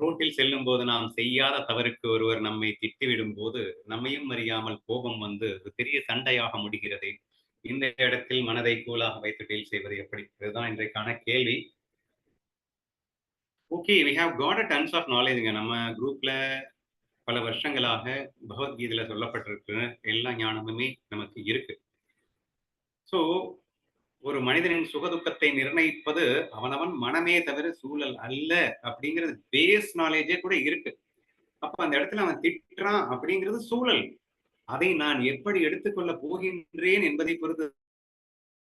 ரோட்டில் செல்லும் போது நாம் செய்யாத தவறுக்கு ஒருவர் நம்மை திட்டிவிடும் போது நம்மையும் அறியாமல் கோபம் வந்து பெரிய சண்டையாக முடிகிறது. இந்த இடத்தில் மனதை கூலாக வைத்து டீல் செய்வது எப்படி? இதுதான் இன்றைக்கான கேள்வி. Okay we have got a tons of நாலேஜுங்க நம்ம குரூப்ல பல வருஷங்களாக பகவத்கீதையில சொல்லப்பட்டிருக்கு எல்லா ஞானமுமே நமக்கு இருக்கு. ஸோ ஒரு மனிதனின் சுகதுக்கத்தை நிர்ணயிப்பது அவனவன் மனமே தவிர சூழல் அல்ல அப்படிங்கிறது பேஸ் நாலேஜே கூட இருக்கு. அப்ப அந்த இடத்துல அவன் திட்டுறான் அப்படிங்கிறது சூழல். அதை நான் எப்படி எடுத்துக்கொள்ள போகின்றேன் என்பதை பொறுத்து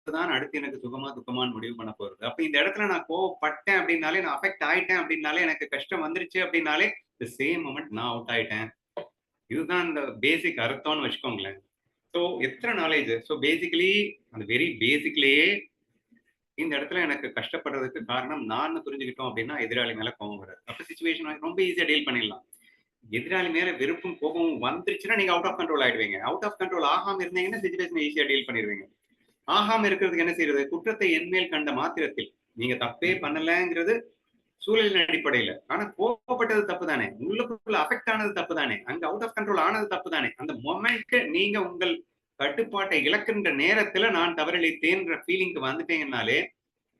தான் அடுத்து எனக்கு சுகமா துக்கமான்னு முடிவு பண்ண போறது. அப்ப இந்த இடத்துல நான் கோவப்பட்டேன் அப்படின்னாலே நான் அஃபெக்ட் ஆயிட்டேன் அப்படின்னாலே எனக்கு கஷ்டம் வந்துருச்சு அப்படின்னாலே சேம் மொமெண்ட் நான் அவுட் ஆயிட்டேன். இதுதான் இந்த பேசிக் அர்த்தம்னு வச்சுக்கோங்களேன். ஸோ எத்தனை நாலேஜ் ஸோ பேசிக்கலி அந்த வெரி பேசிக்லேயே இந்த இடத்துல எனக்கு கஷ்டப்படுறதுக்கு காரணம் நான் புரிஞ்சுக்கிட்டோம் அப்படின்னா எதிராளி மேல கோபம் வராது. அப்ப சுச்சுவேஷன் ரொம்ப ஈஸியா டீல் பண்ணிடலாம். எதிராளி மேல வெறுப்பும் கோபமும் வந்துருச்சுன்னா நீங்க அவுட் ஆஃப் கண்ட்ரோல் ஆயிடுவீங்க. அவுட் ஆஃப் கண்ட்ரோல் ஆகாம இருந்தீங்கன்னா சுச்சுவேஷன் ஈஸியா டீல் பண்ணிடுவீங்க? ஆகாம இருக்கிறதுக்கு என்ன செய்யறது? குற்றத்தை என்மேல் கண்ட மாத்திரத்தில். நீங்க தப்பே பண்ணலங்கிறது சூழலின் அடிப்படையில. ஆனா கோபப்பட்டது தப்பு தானே உள்ளுக்குள்ள அஃபெக்ட் ஆனது தப்பு தானே அங்க அவுட் ஆஃப் கண்ட்ரோல் ஆனது தப்பு தானே அந்த மொமெண்ட் நீங்க உங்கள் கட்டுப்பாட்டை இழக்கின்ற நேரத்துல நான் தவறளித்தேன்ற ஃபீலிங்க்கு வந்துட்டீங்கன்னாலே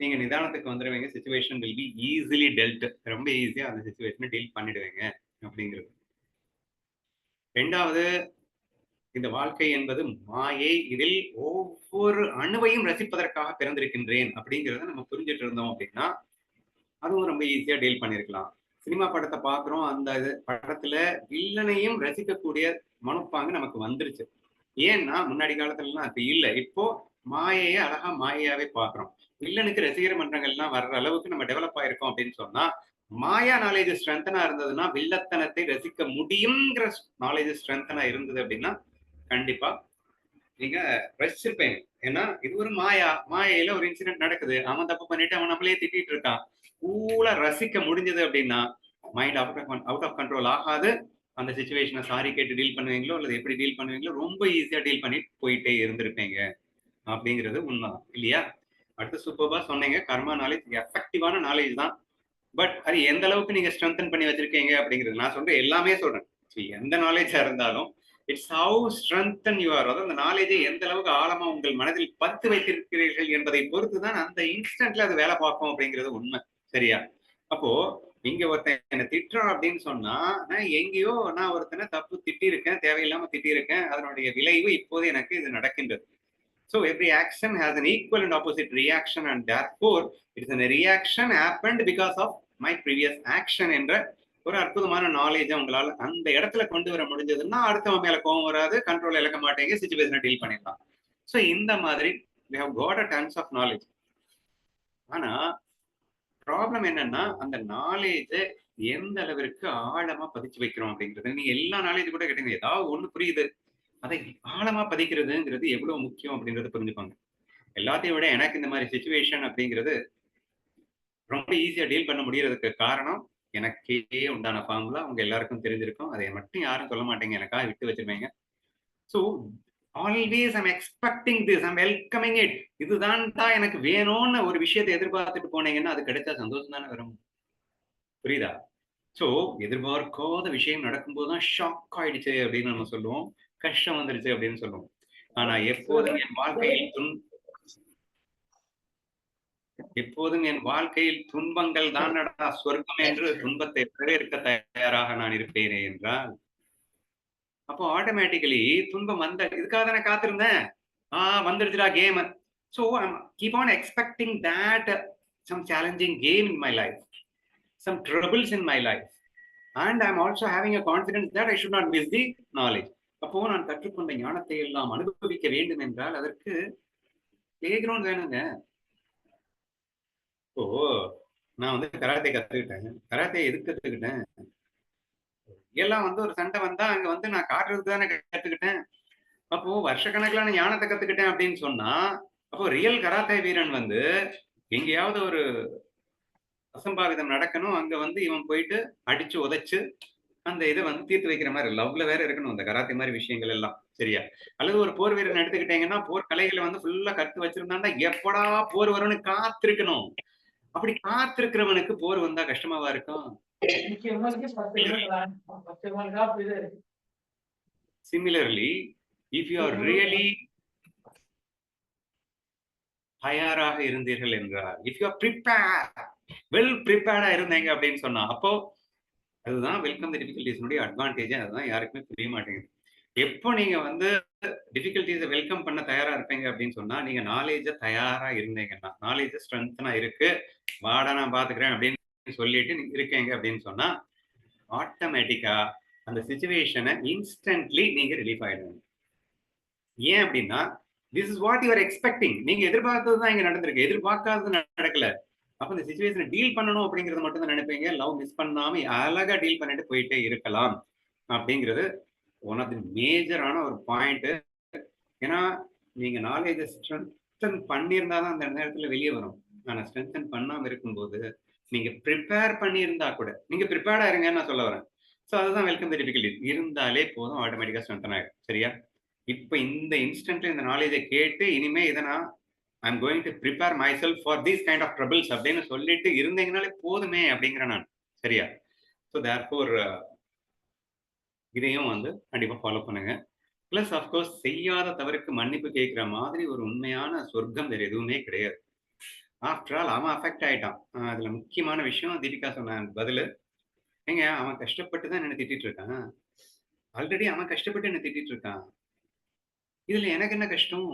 நீங்க நிதானத்துக்கு வந்துடுவீங்க situation will be easily dealt ரொம்ப ஈஸியா அந்த சுச்சுவேஷனை டீல் பண்ணிடுவீங்க அப்படிங்கிறது. ரெண்டாவது இந்த வாழ்க்கை என்பது மாயை. இதில் ஒவ்வொரு அணுவையும் ரசிப்பதற்காக பிறந்திருக்கின்றேன் அப்படிங்கிறத நம்ம புரிஞ்சிட்டு இருந்தோம் அப்படின்னா அதுவும் ரொம்ப ஈஸியா டீல் பண்ணிருக்கலாம். சினிமா படத்தை பாக்குறோம் அந்த இது படத்துல வில்லனையும் ரசிக்கக்கூடிய மனப்பாங்கு நமக்கு வந்துருச்சு. ஏன்னா முன்னாடி காலத்துலலாம் அது இல்லை. இப்போ மாயையை அழகா மாயையாவே பாக்குறோம் வில்லனுக்கு ரசிகர் மன்றங்கள்லாம் வர்ற அளவுக்கு நம்ம டெவலப் ஆயிருக்கோம் அப்படின்னு சொன்னா மாயா நாலேஜ் ஸ்ட்ரென்தனா இருந்ததுன்னா வில்லத்தனத்தை ரசிக்க முடியுங்கிற நாலேஜ் ஸ்ட்ரென்தனா இருந்தது அப்படின்னா கண்டிப்பா நீங்க ரசிச்சிருப்பேன் ஏன்னா இது ஒரு மாயா. மாயையில ஒரு இன்சிடென்ட் நடக்குது. அவன் தப்பு பண்ணிட்டு அவன் நம்மளே திட்டிட்டு இருக்கான். கூலா ரசிக்க முடிஞ்சது அப்படின்னா mind out of out of control ஆகாது. அந்த சுச்சுவேஷனை சாரி கேட்டு டீல் பண்ணுவீங்களோ அல்லது எப்படி டீல் பண்ணுவீங்களோ ரொம்ப ஈஸியா டீல் பண்ணிட்டு போயிட்டே இருந்திருப்பீங்க. அப்படிங்கிறது உண்மைதான். இல்லையா? அடுத்து சூப்பர்பா சொன்னீங்க. கர்மா நாலேஜ் எஃபெக்டிவான நாலேஜ் தான். பட் அது எந்த அளவுக்கு நீங்க ஸ்ட்ரென்தன் பண்ணி வச்சிருக்கீங்க அப்படிங்கிறது நான் சொல்றேன் எல்லாமே சொல்றேன். எந்த நாலேஜா இருந்தாலும் it's how strengthen you are அதாவது அந்த நாலேஜை எந்த அளவுக்கு ஆழமா உங்கள் மனதில் பத்து வைத்திருக்கிறீர்கள் என்பதை பொறுத்து தான் அந்த இன்ஸ்டன்ட்ல அது வேலை பார்க்கும் அப்படிங்கிறது உண்மை. சரியா? அப்போ இங்க ஒருத்தன் என்ன திட்டுறான் அப்படின்னு சொன்னா நான் எங்கேயோ நான் ஒருத்தனை தப்பு திட்டிருக்கேன் தேவையில்லாம திட்டிருக்கேன் அதனுடைய விளைவு இப்போது எனக்கு இது நடக்கின்றது. So every action has an equal and opposite reaction and therefore it's an reaction happened because of my previous action என்ற ஒரு அற்புதமான நாலேஜ் உங்களால அந்த இடத்துல கொண்டு வர முடிஞ்சதுன்னா அடுத்தவன் மேல கோவம் வராது கண்ட்ரோல் இழக்க மாட்டேங்க சுச்சுவேஷனை டீல் பண்ணிடலாம். ஸோ இந்த மாதிரி we have got a tons of knowledge ஆனா ப்ராப்ளம் என்னன்னா அந்த நாலேஜை எந்த அளவிற்கு ஆழமா பதிச்சு வைக்கிறோம் அப்படிங்கிறது. நீங்க எல்லா நாலேஜ் கூட கேட்டீங்க ஏதாவது ஒண்ணு புரியுது. அதை ஆழமா பதிக்கிறதுங்கிறது எவ்வளவு முக்கியம் அப்படிங்கறத புரிஞ்சுப்பாங்க. எல்லாத்தையும் விட எனக்கு இந்த மாதிரி சுச்சுவேஷன் அப்படிங்கிறது ரொம்ப ஈஸியா டீல் பண்ண முடியறதுக்கு காரணம் எனக்கே உண்டான ஃபார்முலா அவங்க எல்லாருக்கும் தெரிஞ்சிருக்கும். அதை மட்டும் யாரும் சொல்ல மாட்டேங்க எனக்காக விட்டு வச்சிருப்பீங்க so always I'm expecting this I'm welcoming it இதுதான் தான் எனக்கு வேணும்னு ஒரு விஷயத்தை எதிர்பார்த்துட்டு போனீங்கன்னா அது கிடைச்சா சந்தோஷம் தானே வரும். புரியுதா? ஸோ எதிர்பார்க்காத விஷயம் நடக்கும்போது தான் ஷாக் ஆயிடுச்சு அப்படின்னு நம்ம சொல்லுவோம். கஷ்டம் வந்துருச்சு அப்படின்னு சொல்லுவோம். ஆனா எப்போதும் என் வாழ்க்கையில் துன் எப்போதும் என் வாழ்க்கையில் துன்பங்கள் தான் நடந்தா சொர்க்கம் என்று துன்பத்தை வரவேற்க தயாராக நான் இருப்பேனே என்றால் அப்போ ஆட்டோமேட்டிக்கலி துன்பம் வந்த இதுக்காக தானே காத்திருந்தேன்? ஆஹ் வந்துருச்சுடா game so keep on expecting that some challenging game in my life some troubles in my life and I am also having a confidence that I should not miss the knowledge அப்போ நான் கற்றுக்கொண்ட ஞானத்தை எல்லாம் அனுபவிக்க வேண்டும் என்றால் அதற்கு play ground வேணுங்க. ஓ நான் வந்து கராத்தே கத்துக்கிட்டேன். கராத்தே எதுக்கு கத்துக்கிட்டேன்? எல்லாம் வந்து ஒரு சண்டை வந்தா அங்க வந்து நான் காட்டுறதுக்கு தானே கத்துக்கிட்டேன். அப்போ வருஷக்கணக்கிலான ஞானத்தை கத்துக்கிட்டேன் அப்படின்னு சொன்னா அப்போ ரியல் கராத்தே வீரன் வந்து எங்கேயாவது ஒரு அசம்பாவிதம் நடக்கணும் அங்க வந்து இவன் போயிட்டு அடிச்சு உதைச்சு அந்த இதை வந்து தீர்த்து வைக்கிற மாதிரி லவ்ல வேற இருக்கணும் அந்த கராத்தே மாதிரி விஷயங்கள் எல்லாம் சரியா? அல்லது ஒரு போர் வீரன் எடுத்துக்கிட்டீங்கன்னா போர் கலைகளை வந்து ஃபுல்லா கத்து வச்சிருந்தாண்டா எப்படா போர் வரும்னு காத்திருக்கணும். அப்படி காத்திருக்கிறவனுக்கு போர் வந்தா கஷ்டமாவா இருக்கும்? Similarly, if you are really தயாராக இருந்தீர்கள் என்றால் if you are prepare well ப்ரிப்பேர்டா இருந்தீங்க அப்படின்னு சொன்னா அப்போ அதுதான் வெல்கம் தி டிஃபிகல்டிஸினுடைய அட்வான்டேஜ் அதுதான் யாருக்குமே புரிய மாட்டேங்குது. எப்போ நீங்க வந்து டிஃபிகல்டிஸை வெல்கம் பண்ண தயாரா இருப்பீங்க அப்படின்னு சொன்னா நீங்க நாலேஜ தயாரா இருந்தீங்கன்னா நாலேஜ் ஸ்ட்ரென்த்னா இருக்கு. வாடா நான் பாத்துக்கிறேன் அப்படின்னு சொல்லிட்டு நீங்க இருக்கீங்க அப்படின்னு சொன்னா ஆட்டோமேட்டிக்கா அந்த சுச்சுவேஷனை இன்ஸ்டன்ட்லி நீங்க ரிலீஃப் ஆயிடுவீங்க. ஏன் அப்படின்னா this is what you are expecting நீங்க எதிர்பார்த்தது தான் இங்க நடந்திருக்கு. எதிர்பார்க்காதது நடக்கல. அப்ப இந்த சுச்சுவேஷனை டீல் பண்ணணும் அப்படிங்கறத மட்டும் தான் நினைப்பீங்க. லவ் மிஸ் பண்ணாம அழகா டீல் பண்ணிட்டு போயிட்டே இருக்கலாம். அப்படிங்கிறது ஒன் ஆஃப் தி மேஜரான ஒரு பாயிண்ட் ஏன்னா நீங்க நாலேஜ் ஸ்ட்ரென்தன் பண்ணியிருந்தா தான் அந்த நேரத்துல வெளியே வரும். ஆனா ஸ்ட்ரென்தன் பண்ணாம இருக்கும்போது நீங்க ப்ரிப்பேர் பண்ணியிருந்தா கூட நீங்க ப்ரிப்பேர்டா இருங்கன்னு நான் சொல்ல வரேன். ஸோ அதுதான் வெல்கம் தி டிஃபிகல்டி இருந்தாலே போதும் ஆட்டோமேட்டிக்கா ஸ்ட்ரென்தன் ஆகும் சரியா? இப்போ இந்த இன்ஸ்டன்ட்ல இந்த நாலேஜை கேட்டு இனிமே இதை நான் I'm going to prepare my self for these kind of troubles அப்படின்னு சொல்லிட்டு இருந்தீங்கனாலே போதுமே அப்படிங்கிறேன் நான். சரியா? ஸோ தேர் ஃபோர் இதையும் வந்து கண்டிப்பாக ஃபாலோ பண்ணுங்க. ப்ளஸ் அஃப்கோர்ஸ் செய்யாத தவறுக்கு மன்னிப்பு கேட்குற மாதிரி ஒரு உண்மையான சொர்க்கம் வேறு எதுவுமே கிடையாது. ஆஃப்டர் ஆல் அவன் அஃபெக்ட் ஆயிட்டான். அதில் முக்கியமான விஷயம் தீபிகா சொன்ன பதில். ஏங்க அவன் கஷ்டப்பட்டு தான் என்ன திட்டிட்டு இருக்கான். ஆல்ரெடி அவன் கஷ்டப்பட்டு என்ன திட்டிட்டு இருக்கான். இதுல எனக்கு என்ன கஷ்டம்?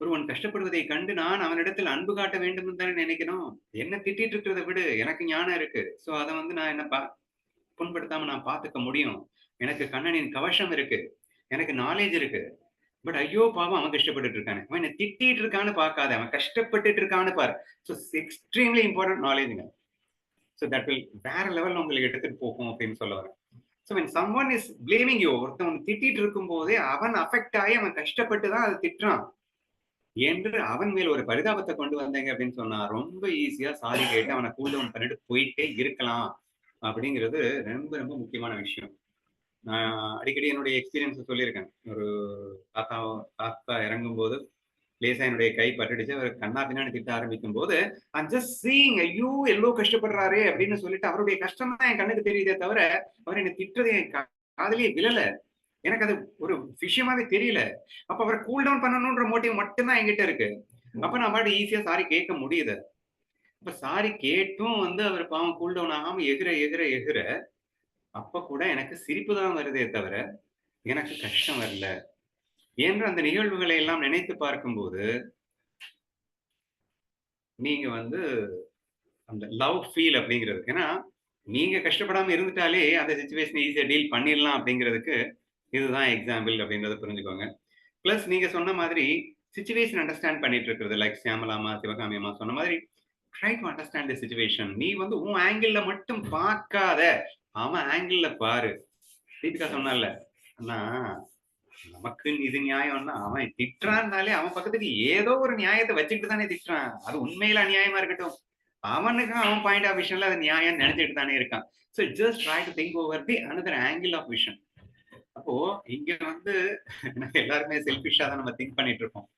ஒருவன் கஷ்டப்படுவதை கண்டு நான் அவனிடத்தில் அன்பு காட்ட வேண்டும் தானே நினைக்கணும் என்ன திட்டிட்டு இருக்கிறத விடு எனக்கு ஞானம் இருக்கு. சோ அதை வந்து நான் என்ன பா புண்படுத்தாம நான் பாத்துக்க முடியும். எனக்கு கண்ணனின் கவசம் இருக்கு. எனக்கு நாலேஜ் இருக்கு. பட் ஐயோ பாவம் அவன் கஷ்டப்பட்டுட்டு இருக்கானு. அவன் என்ன திட்டிட்டு இருக்கான்னு பார்க்காத. அவன் கஷ்டப்பட்டுட்டு இருக்கான்னு பாரு. ஸோ எக்ஸ்ட்ரீம்லி இம்பார்ட்டன்ட் நாலேஜுங்க ஸோ தட் வில் வேற லெவலில் உங்களுக்கு எடுத்துட்டு போகும் அப்படின்னு சொல்ல வரேன். So when someone is blaming you ஒருத்தவன் திட்டிட்டு இருக்கும் போதே அவன் அஃபெக்ட் ஆகி அவன் கஷ்டப்பட்டு தான் அதை திட்டுறான். என்று அவன் மேல் ஒரு பரிதாபத்தை கொண்டு வந்தீங்க அப்படின்னு சொன்னா ரொம்ப ஈஸியா சாரி கேட்டு அவனை கூல் டவுன் பண்ணிட்டு போயிட்டே இருக்கலாம். அப்படிங்கிறது ரொம்ப ரொம்ப முக்கியமான விஷயம். நான் அடிக்கடி என்னுடைய எக்ஸ்பீரியன்ஸை சொல்லியிருக்கேன். ஒரு தாத்தா தாத்தா இறங்கும் போது லேசா என்னுடைய கை பட்டுடுச்சு. அவர் கண்ணா பின்னாடி திட்ட ஆரம்பிக்கும் போது ஜஸ்ட் சீங் ஐயோ எல்லோ கஷ்டப்படுறாரு அப்படின்னு சொல்லிட்டு அவருடைய கஷ்டம் தான் என் கண்ணுக்கு தெரியுதே தவிர அவர் என்னை திட்டது என் காதலியே விழல. எனக்கு அது ஒரு விஷயமாவே தெரியல. அப்ப அவரை கூல் டவுன் பண்ணணும்ன்ற மோட்டிவ் மட்டும்தான் என்கிட்ட இருக்கு. அப்ப நான் பாட்டு ஈஸியா சாரி கேட்க முடியுது. அப்ப சாரி கேட்டும் வந்து அவர் பாவம் கூல் டவுன் ஆகாம எகிர எகிர எகிற அப்ப கூட எனக்கு சிரிப்பு தான் வருதே தவிர எனக்கு கஷ்டம் வரல. என்று அந்த நிகழ்வுகளை எல்லாம் நினைத்து பார்க்கும்போது நீங்க வந்து அந்த லவ் ஃபீல் அப்படிங்கிறது ஏன்னா நீங்க கஷ்டப்படாம இருந்துட்டாலே அந்த சுச்சுவேஷன் ஈஸியா டீல் பண்ணிடலாம் அப்படிங்கிறதுக்கு இதுதான் எக்ஸாம்பிள் அப்படின்றத புரிஞ்சுக்கோங்க. பிளஸ் நீங்க சொன்ன மாதிரி சுச்சுவேஷன் அண்டர்ஸ்டாண்ட் பண்ணிட்டு இருக்கிறது லைக் சியாமலாமா சிவகாமியம்மா சொன்ன மாதிரி try to understand the situation நீ வந்து உன் ஆங்கிள் மட்டும் பார்க்காத. அவன் ஆங்கிள் பாரு. தீபிகா சொன்னால அண்ணா நமக்கு இது நியாயம்னா அவன் திட்டுறான்னாலே அவன் பக்கத்துக்கு ஏதோ ஒரு நியாயத்தை வச்சுக்கிட்டு தானே திட்டுறான். அது உண்மையில அநியாயமா இருக்கட்டும். அவனுக்கு அவன் பாயிண்ட் ஆஃப் விஷன்ல அது நியாயம் நினைச்சிட்டு தானே இருக்கான். So just try to think over the another angle of vision அப்போ இங்க வந்து எல்லாருமே செல்பிஷா தான் நம்ம திங்க் பண்ணிட்டு இருக்கோம்.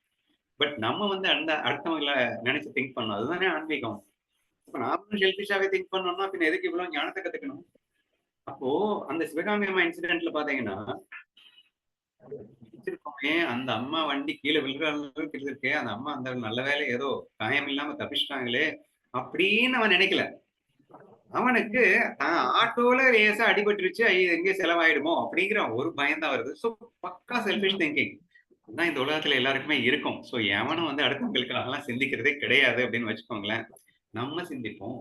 பட் நம்ம வந்து அந்த அடுத்தவங்கள நினைச்சு திங்க் பண்ணோம் அதுதானே ஆன்மீகம். இப்ப நாமளும் செல்பிஷாவே திங்க் பண்ணோம்னா பின்ன எதுக்கு இவ்வளவு ஞானத்தை கத்துக்கணும்? அப்போ அந்த சிவகாமி அம்மா இன்சிடென்ட்ல பாத்தீங்கன்னா வச்சிருக்கோமே அந்த அம்மா வண்டி கீழே விழுற அளவுக்கு அந்த அம்மா அந்த நல்ல வேலை ஏதோ காயம் இல்லாம தப்பிச்சிட்டாங்களே அப்படின்னு அவன் நினைக்கல. அவனுக்கு தான் ஆட்டோல லேசா அடிபட்டுருச்சு ஐயோ எங்கே செலவாயிடுமோ அப்படிங்கிற ஒரு பயம் தான் வருது. ஸோ பக்கா செல்ஃபிஷ் திங்கிங் தான் இந்த உலகத்துல எல்லாருக்குமே இருக்கும். ஸோ எவனும் வந்து அடுத்தவங்களுக்கு சிந்திக்கிறதே கிடையாது அப்படின்னு வச்சுக்கோங்களேன். நம்ம சிந்திப்போம்.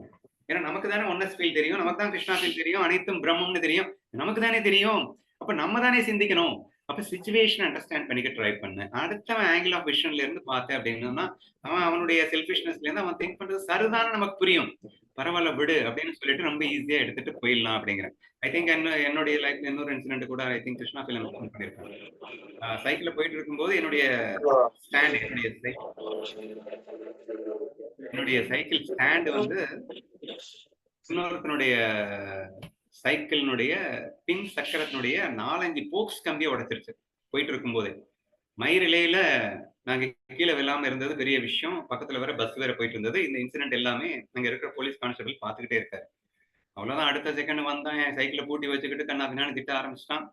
ஏன்னா நமக்கு தானே ஒன்னஸ் ஃபீல் தெரியும் நமக்கு தான் கிருஷ்ணா ஃபீல் தெரியும் அனைத்தும் பிரம்மம்னு தெரியும். நமக்கு தானே தெரியும். அப்ப நம்ம தானே சிந்திக்கணும். அப்ப சுச்சுவேஷன் அண்டர்ஸ்டாண்ட் பண்ணிக்க ட்ரை பண்ணு. அடுத்தவன் ஆங்கிள் ஆஃப் விஷன்ல இருந்து பார்த்தேன் அப்படின்னா அவன் அவனுடைய செல்ஃபிஷ்னஸ்ல இருந்து அவன் திங்க் பண்றது சரிதான நமக்கு புரியும். பரவாயில்ல விடு அப்படின்னு சொல்லிட்டு ரொம்ப ஈஸியா எடுத்துட்டு போயிடலாம் அப்படிங்கிறேன். ஐ திங்க் என்ன என்னுடைய லைஃப்ல இன்னொரு இன்சிடென்ட் கூட I think Krishna film phone பண்ணிருக்காங்க சைக்கிள்ல போயிட்டு இருக்கும்போது என்னுடைய ஸ்டாண்ட் என்னுடைய என்னுடைய சைக்கிள் ஸ்டாண்டு வந்து இன்னொருத்தனுடைய சைக்கிளினுடைய பின் சக்கரத்தினுடைய நாலஞ்சு போக்ஸ் கம்பியை உடைச்சிருச்சு. போயிட்டு இருக்கும்போது. மயிரிலையில நாங்க கீழே விழாம இருந்தது பெரிய விஷயம். பக்கத்துல வேற பஸ் வேற போயிட்டு இருந்தது. இந்த இன்சிடென்ட் எல்லாமே அங்க இருக்கிற போலீஸ் கான்ஸ்டபிள் பாத்துக்கிட்டே இருக்காரு. அவ்வளவுதான். அடுத்த செகண்ட் வந்தான். என் சைக்கிளை பூட்டி வச்சுக்கிட்டு கண்ணா பின்னாடி திட்ட ஆரம்பிச்சிட்டான்.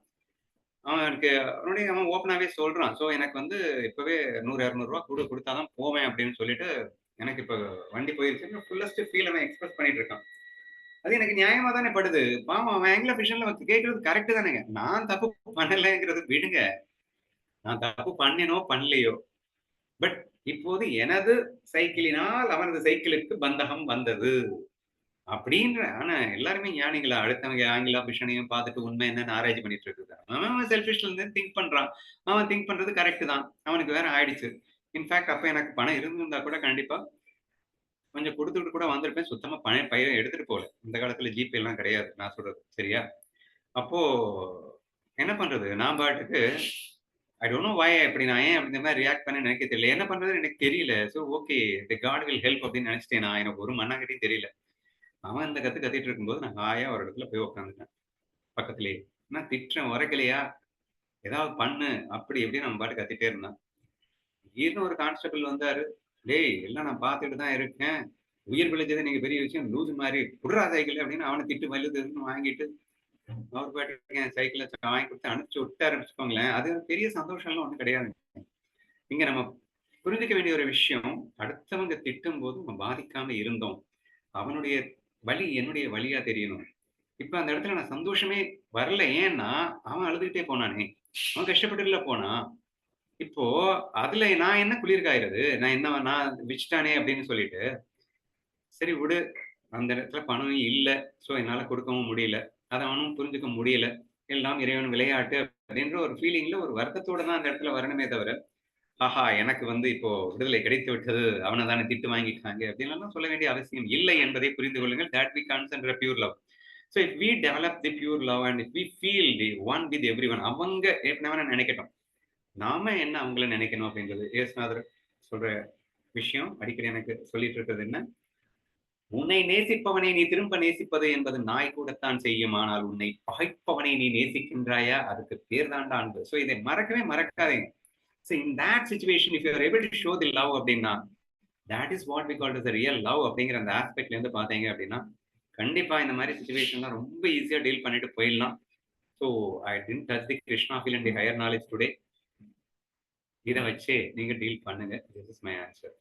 அவனுக்கு அவனுடைய அவன் ஓப்பனாவே சொல்றான். ஸோ எனக்கு வந்து இப்பவே நூறு இரநூறுவா கொடு கொடுத்தாதான் போவேன் அப்படின்னு சொல்லிட்டு எனக்கு இப்போ வண்டி போயிருச்சு. ஃபுல்லஸ்ட் ஃபீல் அவன் எக்ஸ்பிரஸ் பண்ணிட்டு இருக்கான். அது எனக்கு நியாயமா தானே படுது. பாவம் அவன் ஆங்கில விஷன்ல வந்து கேட்கறது கரெக்ட் தானேங்க. நான் தப்பு பண்ணலைங்கிறது விடுங்க. நான் தப்பு பண்ணினோ பண்ணலையோ. பட் இப்போது எனது சைக்கிளினால் அவனது சைக்கிளுக்கு பந்தகம் வந்தது. அப்படின்ற ஆனா எல்லாருமே ஞானிகளா அடுத்தவங்க ஆங்கில பிஷனையும் பார்த்துட்டு உண்மை என்னன்னு ஆராய்ச்சி பண்ணிட்டு இருக்குது. அவன் செல்ஃபிஷ்ல இருந்து திங்க் பண்றான். அவன் திங்க் பண்றது கரெக்ட் தான். அவனுக்கு வேற ஆயிடுச்சு. இன்ஃபேக்ட் அப்போ எனக்கு பணம் இருந்திருந்தா கூட கண்டிப்பாக கொஞ்சம் கொடுத்துட்டு கூட வந்திருப்பேன். சுத்தமாக பணம் பயிரை எடுத்துகிட்டு போகல. இந்த காலத்தில் ஜிபே எல்லாம் கிடையாது. நான் சொல்கிறது சரியா? அப்போது என்ன பண்ணுறது நான் பாட்டுக்கு ஐ டோன்ட் நோ வாய் அப்படி நான் ஏன் அப்படி இந்த மாதிரி ரியாக்ட் பண்ண எனக்கு தெரியல. என்ன பண்ணுறதுன்னு எனக்கு தெரியல. So okay the God will help அப்படின்னு நினச்சிட்டேன் நான். எனக்கு ஒரு மண்ணாங்கட்டியும் தெரியல. அவன் இந்த கற்று கத்திட்டு இருக்கும்போது நான் ஹாயாக ஒரு இடத்துல போய் உட்காந்துட்டேன் பக்கத்துலேயே. நான் திட்டுறேன்? உரைக்கலையா? ஏதாவது பண்ணு. அப்படி எப்படி நம்ம பாட்டு கத்திட்டே இருந்தான். திடீர்னு ஒரு கான்ஸ்டபிள் வந்தாரு டேய் எல்லாம் நான் பார்த்துட்டு தான் இருக்கேன். உயிர் பிழைச்சது நீங்க பெரிய விஷயம். லூஸ் மாதிரி புடுறா சைக்கிள் அப்படின்னு அவனை திட்டு வலுதுன்னு வாங்கிட்டு அவர் பாட்டு சைக்கிளை வாங்கி கொடுத்து அனுப்பிச்சு விட்டாரு வச்சுக்கோங்களேன். அது பெரிய சந்தோஷம்லாம் ஒன்றும் கிடையாது இங்க நம்ம புரிஞ்சுக்க வேண்டிய ஒரு விஷயம் அடுத்தவங்க திட்டும் போது நம்ம பாதிக்காம இருந்தோம். அவனுடைய வழி என்னுடைய வழியா தெரியணும். இப்ப அந்த இடத்துல நான் சந்தோஷமே வரல. ஏன்னா அவன் அழுதுகிட்டே போனானே. அவன் கஷ்டப்பட்டுல போனான் இப்போ அதுல நான் என்ன குளிர்காயிறது? நான் என்ன நான் விச்சிட்டானே அப்படின்னு சொல்லிட்டு சரி விடு அந்த இடத்துல பணம் இல்லை ஸோ என்னால கொடுக்கவும் முடியல. அதை அவனும் புரிஞ்சுக்க முடியல. எல்லாம் இறைவன் விளையாட்டு அப்படின்ற ஒரு ஃபீலிங்ல ஒரு வருத்தத்தோட தான் அந்த இடத்துல வரணுமே தவிர ஆஹா எனக்கு வந்து இப்போ விடுதலை கிடைத்து விட்டது அவனை தானே திட்டு வாங்கிட்டாங்க அப்படின்லாம் சொல்ல வேண்டிய அவசியம் இல்லை என்பதை புரிந்து கொள்ளுங்கள். That we concentrate pure love so if we develop the pure love and if we feel the one with everyone அவங்க ஏற்கனவே நினைக்கட்டும். நாம என்ன அவங்கள நினைக்கணும் அப்படின்றது? ஏசுநாதர் சொல்ற விஷயம் அடிக்கடி எனக்கு சொல்லிட்டு இருக்கிறது என்ன? உன்னை நேசிப்பவனை நீ திரும்ப நேசிப்பது என்பது நாய் கூடத்தான் செய்யும். ஆனால் உன்னை பகைப்பவனை நீ நேசிக்கின்றாயா? அதுக்கு பேர் தாண்டா அன்பு ஸோ இதை மறக்கவே மறக்காதீங்க so in that situation if you're able to show the love அப்படின்னா that is what we call is real love அப்படிங்கிற அந்த ஆஸ்பெக்ட்ல இருந்து பார்த்தீங்க அப்படின்னா கண்டிப்பா இந்த மாதிரி சுச்சுவேஷன்லாம் ரொம்ப ஈஸியா டீல் பண்ணிட்டு போயிடலாம். So I tend touch the Krishna feel and the higher knowledge today இதை வச்சு நீங்க டீல் பண்ணுங்க. This is my answer